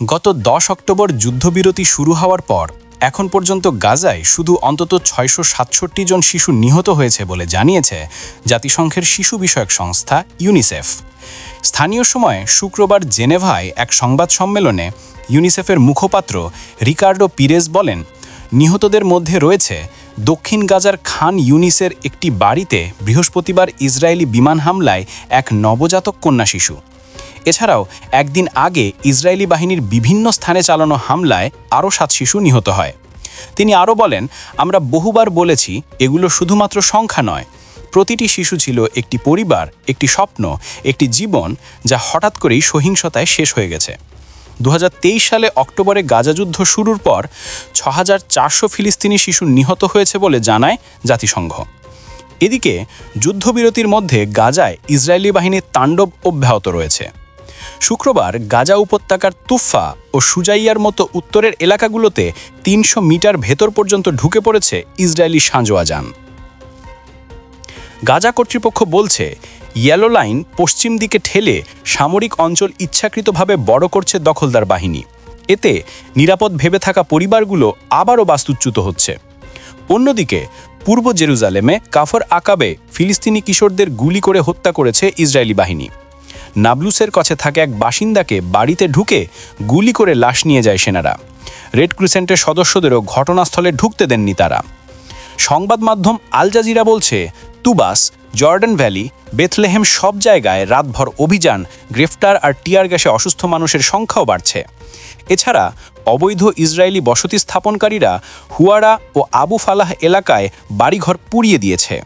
গত দশ অক্টোবর যুদ্ধবিরতি শুরু হওয়ার পর, এখন পর্যন্ত গাজায় শুধু অন্তত ছয়শো সাতষট্টি জন শিশু নিহত হয়েছে বলে জানিয়েছে জাতিসংঘের শিশু বিষয়ক সংস্থা ইউনিসেফ। স্থানীয় সময়ে শুক্রবার জেনেভায় এক সংবাদ সম্মেলনে ইউনিসেফের মুখপাত্র রিকার্ডো পিরেজ বলেন, নিহতদের মধ্যে রয়েছে দক্ষিণ গাজার খান ইউনিসের একটি বাড়িতে বৃহস্পতিবার ইসরায়েলি বিমান হামলায় এক নবজাতক কন্যা শিশু। এছাড়াও, একদিন আগে ইসরায়েলি বাহিনীর বিভিন্ন স্থানে চালানো হামলায় আরও সাত শিশু নিহত হয়। তিনি আরও বলেন, আমরা বহুবার বলেছি, এগুলো শুধুমাত্র সংখ্যা নয়। প্রতিটি শিশু ছিল একটি পরিবার, একটি স্বপ্ন, একটি জীবন, যা হঠাৎ করেই সহিংসতায় শেষ হয়ে গেছে। দু হাজার তেইশ সালে অক্টোবরে গাজা যুদ্ধ শুরুর পর ছ ফিলিস্তিনি শিশু নিহত হয়েছে বলে জানায় জাতিসংঘ। এদিকে, যুদ্ধবিরতির মধ্যে গাজায় ইসরায়েলি বাহিনীর তাণ্ডব অব্যাহত রয়েছে। শুক্রবার গাজা উপত্যকার তুফা ও সুজাইয়ার মতো উত্তরের এলাকাগুলোতে তিনশো মিটার ভেতর পর্যন্ত ঢুকে পড়েছে ইসরায়েলি সাঁজোয়া যান। গাজা কর্তৃপক্ষ বলছে, ইয়েলো লাইন পশ্চিম দিকে ঠেলে সামরিক অঞ্চল ইচ্ছাকৃতভাবে বড় করছে দখলদার বাহিনী। এতে নিরাপদ ভেবে থাকা পরিবারগুলো আবারও বাস্তুচ্যুত হচ্ছে। অন্যদিকে, পূর্ব জেরুজালেমে কাফর আকাবে ফিলিস্তিনি কিশোরদের গুলি করে হত্যা করেছে ইসরায়েলি বাহিনী। নাবলুসের কাছে থাকা এক বাসিন্দাকে বাড়িতে ঢুকে গুলি করে লাশ নিয়ে যায় সেনারা। রেড ক্রিসেন্টের সদস্যদেরও ঘটনাস্থলে ঢুকতে দেননি তারা। সংবাদ মাধ্যম আল জাজিরা বলছে, তুবাস, জর্ডান ভ্যালি, বেথলেহেম সব জায়গায় রাতভর অভিযান, গ্রেফতার আর টিয়ার গ্যাসে অসুস্থ মানুষের সংখ্যাও বাড়ছে। এছাড়া অবৈধ ইসরায়েলি বসতি স্থাপনকারীরা হুয়ারা ও আবু ফালাহ এলাকায় বাড়িঘর পুড়িয়ে দিয়েছে।